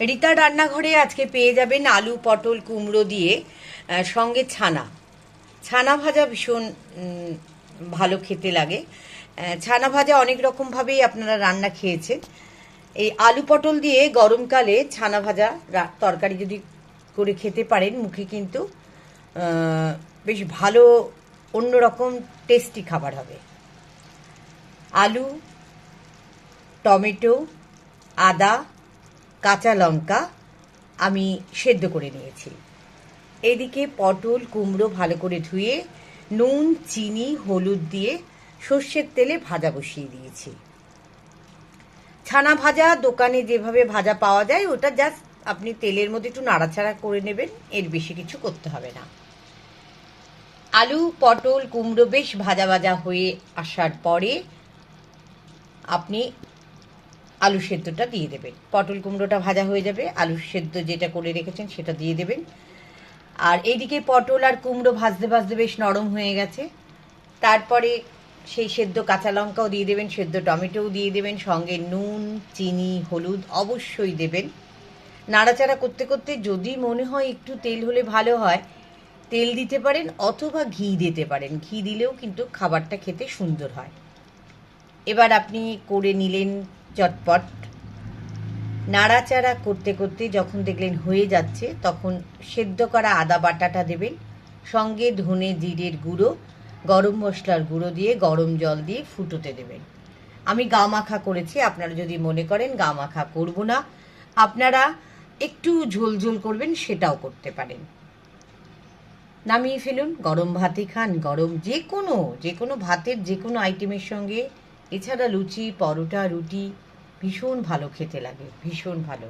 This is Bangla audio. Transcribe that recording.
রীতার রান্নাঘরে আজকে পেয়ে যাবেন আলু, পটল, কুমড়ো দিয়ে সঙ্গে ছানা। ছানা ভাজা ভীষণ ভালো খেতে লাগে। ছানা ভাজা অনেক রকমভাবেই আপনারা রান্না খেয়েছেন। এই আলু, পটল দিয়ে গরমকালে ছানা ভাজা তরকারি যদি করে খেতে পারেন, মুখে কিন্তু বেশ ভালো অন্যরকম টেস্টি খাবার হবে। আলু, টমেটো, আদা কাঁচা লঙ্কা আমি সেদ্ধ করে নিয়েছি। এদিকে পটল, কুমড়ো ভালো করে ধুয়ে, নুন, চিনি, হলুদ দিয়ে সর্ষের তেলে ভাজা বসিয়ে দিয়েছি। ছানা ভাজা দোকানে যেভাবে ভাজা পাওয়া যায়, ওটা জাস্ট আপনি তেলের মধ্যে একটু নাড়াচাড়া করে নেবেন, এর বেশি কিছু করতে হবে না। আলু, পটল, কুমড়ো বেশ ভাজা ভাজা হয়ে আসার পরে আপনি আলু সেদ্ধটা দিয়ে দেবেন। পটল কুমড়োটা ভাজা হয়ে যাবে, আলু সেদ্ধ যেটা করে রেখেছেন সেটা দিয়ে দেবেন। আর এইদিকে পটল আর কুমড়ো ভাজতে ভাজতে বেশ নরম হয়ে গেছে। তারপরে সেই সেদ্ধ কাঁচা লঙ্কাও দিয়ে দেবেন, সেদ্ধ টমেটোও দিয়ে দেবেন, সঙ্গে নুন, চিনি, হলুদ অবশ্যই দেবেন। নাড়াচাড়া করতে করতে যদি মনে হয় একটু তেল হলে ভালো হয়, তেল দিতে পারেন অথবা ঘি দিতে পারেন। ঘি দিলেও কিন্তু খাবারটা খেতে সুন্দর হয়। এবার আপনি করে নিলেন চটপট। নাড়াচাড়া করতে করতে যখন দেখলেন হয়ে যাচ্ছে, তখন সেদ্ধ করা আদা বাটাটা দেবেন। সঙ্গে ধনে জিরের গুঁড়ো, গরম মশলার গুঁড়ো দিয়ে গরম জল দিয়ে ফুটোতে দেবেন। আমি গা মাখা করেছি, আপনারা যদি মনে করেন গা মাখা করব না, আপনারা একটু ঝোল ঝোল করবেন, সেটাও করতে পারেন। নামিয়ে ফেলুন, গরম ভাতই খান, গরম যে কোনো যে কোনো ভাতের যে কোনো আইটেমের সঙ্গে। এছাড়া লুচি, পরোটা, রুটি ভীষণ ভালো খেতে লাগে ভীষণ ভালো।